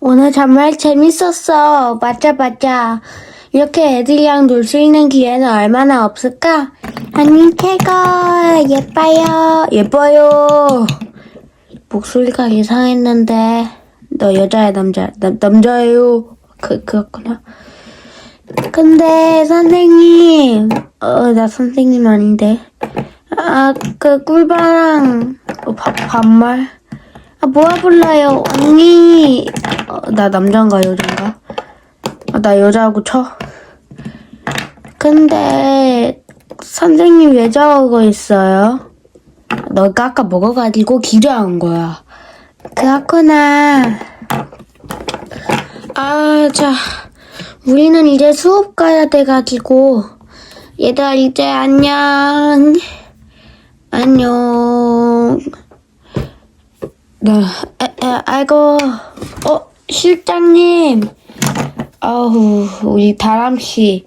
오늘 정말 재밌었어. 맞아, 맞아. 이렇게 애들이랑 놀 수 있는 기회는 얼마나 없을까? 아니, 최고. 예뻐요. 예뻐요. 목소리가 이상했는데. 너 여자야, 남자? 남, 남자예요. 그, 그렇구나. 근데, 선생님. 어, 나 선생님 아닌데. 아, 그, 꿀바랑, 어, 바, 반말? 아, 뭐야 불러요? 언니. 어, 나 남잔가, 여잔가? 아, 나 여자하고 쳐. 근데, 선생님 왜 저러고 있어요? 너가 아까 먹어가지고 기저한 거야. 그렇구나. 아, 자. 우리는 이제 수업 가야 돼가지고. 얘들아, 이제 안녕. 안녕. 네, 에, 에, 아이고, 어, 실장님. 아우, 우리 다람씨.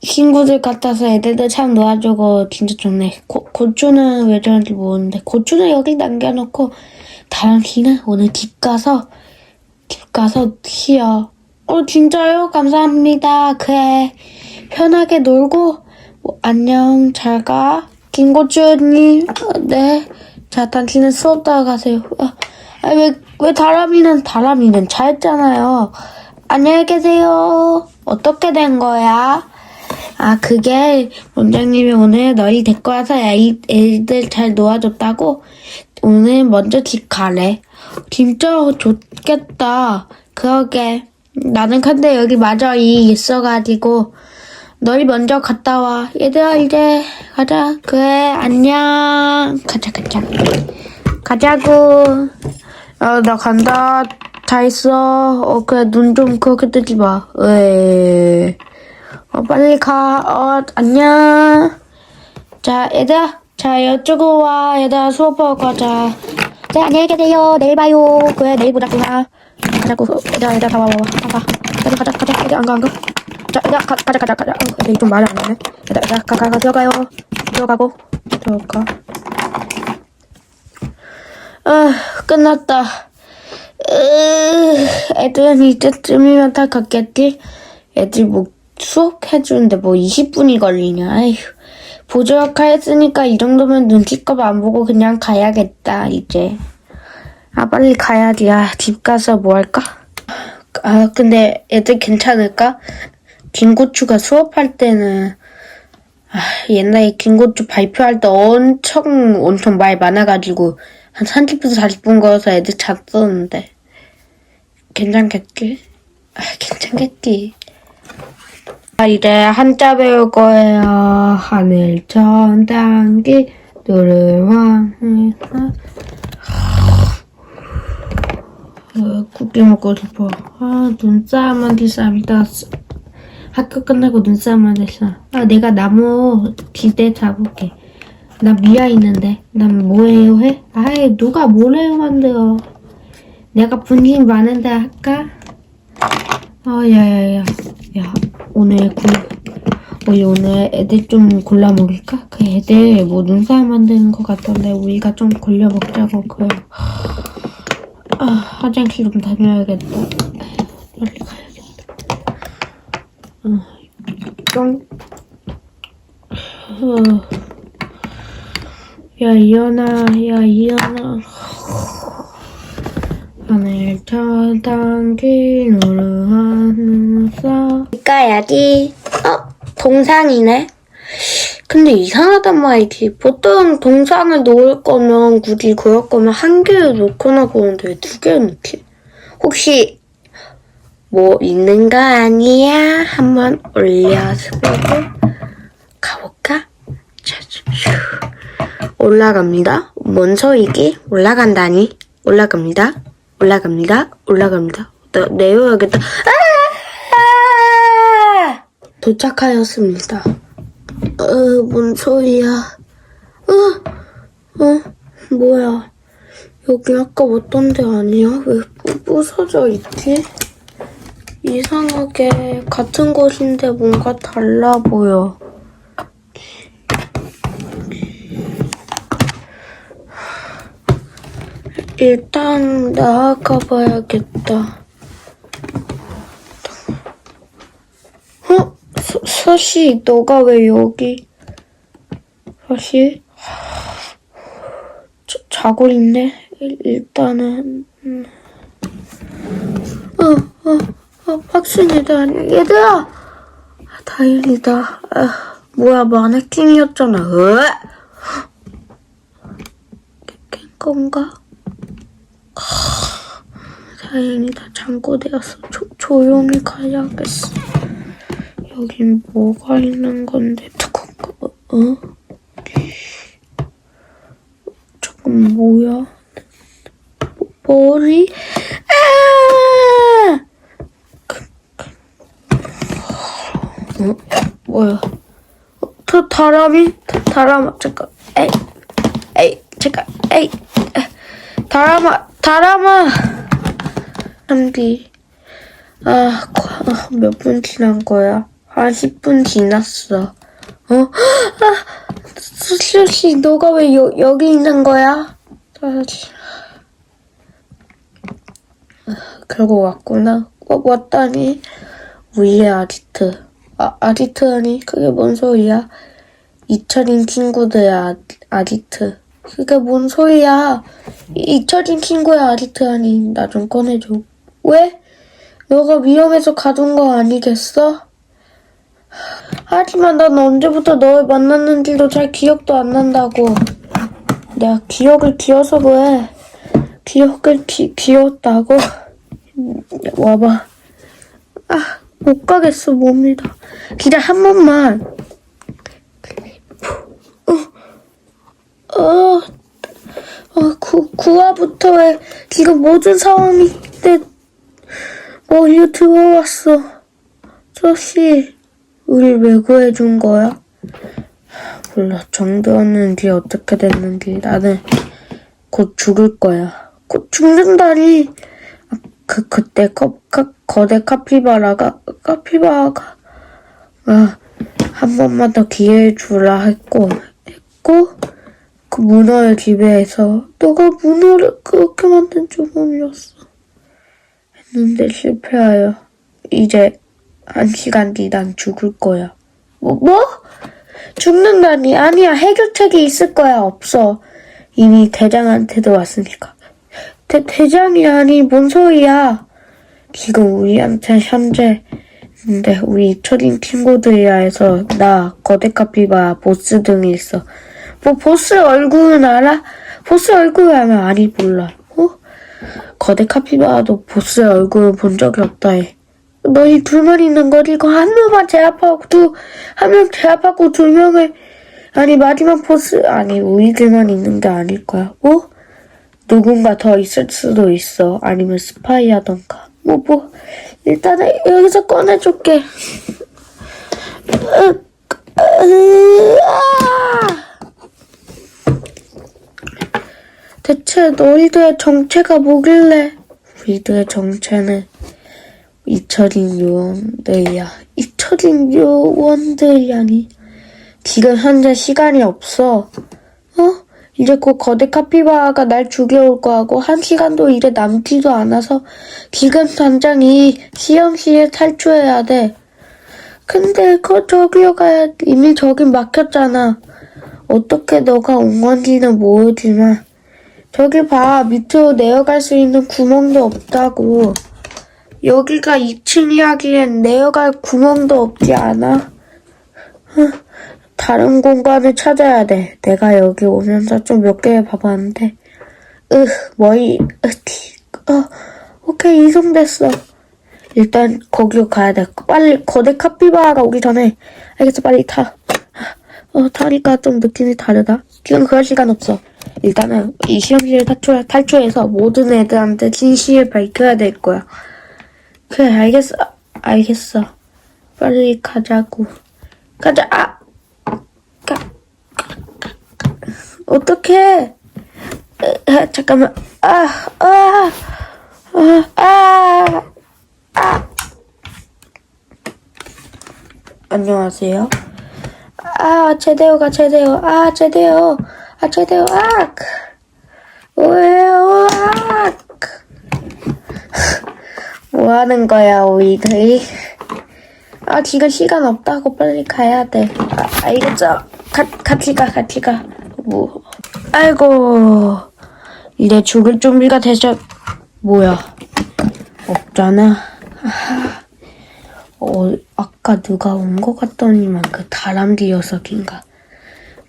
친구들 같아서 애들도 참 놓아주고 진짜 좋네. 고, 고추는 왜 저런지 모르는데 고추는 여기 남겨놓고 다람씨는 오늘 집 가서 집 가서 쉬어. 어 진짜요? 감사합니다. 그래 편하게 놀고 뭐, 안녕 잘 가. 김고추 언니. 어, 네. 자 당신은 수업 따라가세요. 아, 아, 왜, 왜 다람이는 다람이는 잘했잖아요. 안녕히 계세요. 어떻게 된 거야? 아, 그게 원장님이 오늘 너희 데리고 와서 애, 애들 잘 놓아줬다고 오늘 먼저 집 가래. 진짜 좋겠다. 그러게. 나는 근데 여기 마저 이 있어가지고 너희 먼저 갔다 와. 얘들아 이제 가자. 그래 안녕. 가자 가자. 가자고. 어, 나 간다. 다 있어. 어, 그래, 눈 좀 그렇게 뜨지 마. 에 어, 빨리 가. 어, 안녕. 자, 얘들아. 자, 이쪽으로 와. 얘들아, 수업하러 가자. 자, 안녕히 계세요. 내일 봐요. 그래, 내일 보자꾸나. 가자고. 얘들아, 얘들아, 다 와, 와, 와. 가, 가. 가자, 가자, 가자. 얘들아, 안 가, 안 가. 자, 얘들아, 가, 가자, 가자, 가자. 어, 애들이 좀 말을 안 하네. 얘들아, 얘들아, 가, 가, 가, 들어가요. 들어가고. 들어가. 아, 끝났다. 으, 애들은 이때쯤이면 다 갔겠지? 애들 뭐 수업 해주는데 뭐 20분이 걸리냐, 아휴. 보조역할 했으니까 이 정도면 눈치껏 안 보고 그냥 가야겠다, 이제. 아, 빨리 가야지. 아, 집 가서 뭐 할까? 아, 근데 애들 괜찮을까? 김고추가 수업할 때는, 아, 옛날에 김고추 발표할 때 엄청, 엄청 말 많아가지고, 한 30분, 40분 걸어서 애들 잤었는데. 괜찮겠지? 아, 괜찮겠지. 아, 이제 한자 배울 거예요. 하늘 천당기 노르왕 어, 쿠키 먹고 싶어. 아, 눈싸움만 쌈이 땄어. 학교 끝나고 눈싸움만 했어. 아, 내가 나무 기대 잡을게. 나 미아 있는데. 난 뭐해요 해? 아이, 누가 뭐래요 만들어. 내가 분신 많은데 할까? 아, 야 야 야. 야, 오늘 그, 우리 오늘 애들 좀 골라 먹을까? 그 애들 뭐 눈싸움 만드는 것 같던데 우리가 좀 골려 먹자고 그. 아, 화장실 좀 다녀야겠다. 빨리 가야겠다. 어, 좀. 어. 야, 이현아, 야, 이현아. 하늘 천당기 노르하늘사 가야지 어? 동상이네 근데 이상하단 말이지 보통 동상을 놓을 거면 굳이 그럴 거면 한 개를 놓거나 그러는데 왜 두 개를 놓지? 혹시 뭐 있는 거 아니야? 한번 올려서 보고 가볼까? 올라갑니다. 먼저이기 올라간다니 올라갑니다. 올라갑니다. 올라갑니다. 나, 내려야겠다. 아! 도착하였습니다. 어, 뭔 소리야? 어, 어, 뭐야? 여기 아까 왔던 데 아니야? 왜 부- 부서져 있지? 이상하게 같은 곳인데 뭔가 달라 보여. 일단 나아가 봐야겠다. 어? 서, 서시, 너가 왜 여기? 서시? 자, 자고 있네? 일, 단은 음. 어, 어. 어, 박순이다. 얘들아! 아, 다행이다. 아, 뭐야, 마네킹이었잖아. 으! 깬 건가? 다행이다. 잠꼬대였어. 조, 조용히 가야겠어. 여긴 뭐가 있는 건데, 두근거, 어? 저건 뭐야? 머리? 아! 어? 뭐야? 어, 저 다람이? 다, 다람아, 잠깐. 에이, 에이, 잠깐, 에이. 에, 다람아, 다람아! 한디. 아, 몇 분 지난 거야? 한 10분 지났어. 어? 아, 수시, 너가 왜 여, 여기 있는 거야? 아, 지- 아, 결국 왔구나. 어, 왔다니. 우리의 아지트. 아, 아지트라니? 그게 뭔 소리야? 이철인 친구들의 아, 아지트. 그게 뭔 소리야? 이- 이철인 친구의 아지트라니. 나 좀 꺼내줘. 왜? 너가 위험해서 가둔 거 아니겠어? 하지만 난 언제부터 너를 만났는지도 잘 기억도 안 난다고. 내가 기억을 기어서 그래. 기억을 기, 기었다고. 음, 와봐. 아, 못 가겠어, 몸이다. 기다, 한 번만. 어, 어, 어 구, 9화부터의 지금 모든 상황이 내 머리에 들어왔어. 저씨, 우리 왜 구해준 거야? 몰라, 정배웠는지 어떻게 됐는지 나는 곧 죽을 거야. 곧 죽는다니. 아, 그 그때 거, 카, 거대 카피바라가 카피바라가 아, 한 번만 더 기회 주라 했고 했고 그 문어를 지배해서 너가 문어를 그렇게 만든 조범이었어. 했는데 실패하여 이제 한 시간 뒤 난 죽을 거야. 뭐? 뭐? 죽는다니 아니야 해결책이 있을 거야 없어 이미 대장한테도 왔으니까 대, 대장이 아니 뭔 소리야 지금 우리한테 현재 근데 우리 초딩 친구들이라 해서 나 거대 카피바 보스 등이 있어 뭐 보스 얼굴은 알아? 보스 얼굴 알면 아니 몰라 어? 거대 카피바도 보스 얼굴 본 적이 없다 해 너희 둘만 있는? 이거 한 명만 제압하고 두, 한 명 제압하고 두 명을, 아니, 마지막 보스, 아니, 우리들만 있는 게 아닐 거야. 뭐? 누군가 더 있을 수도 있어. 아니면 스파이 하던가. 뭐, 뭐, 일단은 여기서 꺼내줄게. 대체 너희들의 정체가 뭐길래? 우리들의 정체는 잊혀진 요원들이야. 잊혀진 요원들이라니. 지금 현재 시간이 없어. 어? 이제 곧 거대 카피바라가 날 죽여올 거하고 한 시간도 이제 남지도 않아서 지금 당장 이 시험실에 탈출해야 돼. 근데 그 저기가 이미 저긴 막혔잖아. 어떻게 너가 온 건지는 모르지만 저기 봐 밑으로 내려갈 수 있는 구멍도 없다고. 여기가 2층이라기엔 내려갈 구멍도 없지 않아? 다른 공간을 찾아야 돼. 내가 여기 오면서 좀 몇 개 봐봤는데, 으, 머리, 으, 티, 어, 오케이, 이송됐어. 일단 거기로 가야 돼. 빨리 거대 카피바라가 오기 전에, 알겠어, 빨리 타. 어, 타니까 좀 느낌이 다르다. 지금 그럴 시간 없어. 일단은 이 시험실을 탈출, 탈출해서 모든 애들한테 진실을 밝혀야 될 거야. 그래, 알겠어. 알겠어. 빨리 가자고. 가자, 아! 가, 어떡해. 아, 잠깐만. 아, 아, 아, 아, 아. 안녕하세요. 아, 제대요가 제대요. 아, 제대요. 아, 제대요. 아! 왜요? 아! 뭐 하는 거야, 우리들이? 아, 지금 시간 없다고 빨리 가야 돼. 아, 알겠죠? 가, 같이 가, 같이 가. 뭐. 아이고. 이제 죽을 준비가 되죠. 뭐야. 없잖아. 아, 어, 아까 누가 온 것 같더니만 그 다람쥐 녀석인가.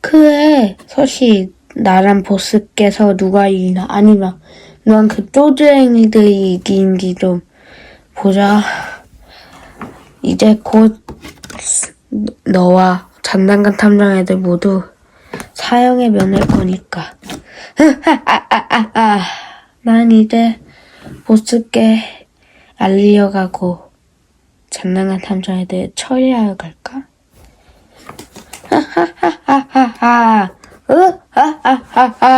그래, 서시, 나랑 보스께서 누가 이기나, 아니면, 넌그 쪼드랭이들이 이긴지 좀 보자. 이제 곧 너와 장난감 탐정 애들 모두 사형에 면할 거니까. 아, 난 이제 보스께 알리어가고 장난감 탐정 애들 처리하러 갈까? 하하하하하하. 으하하하하.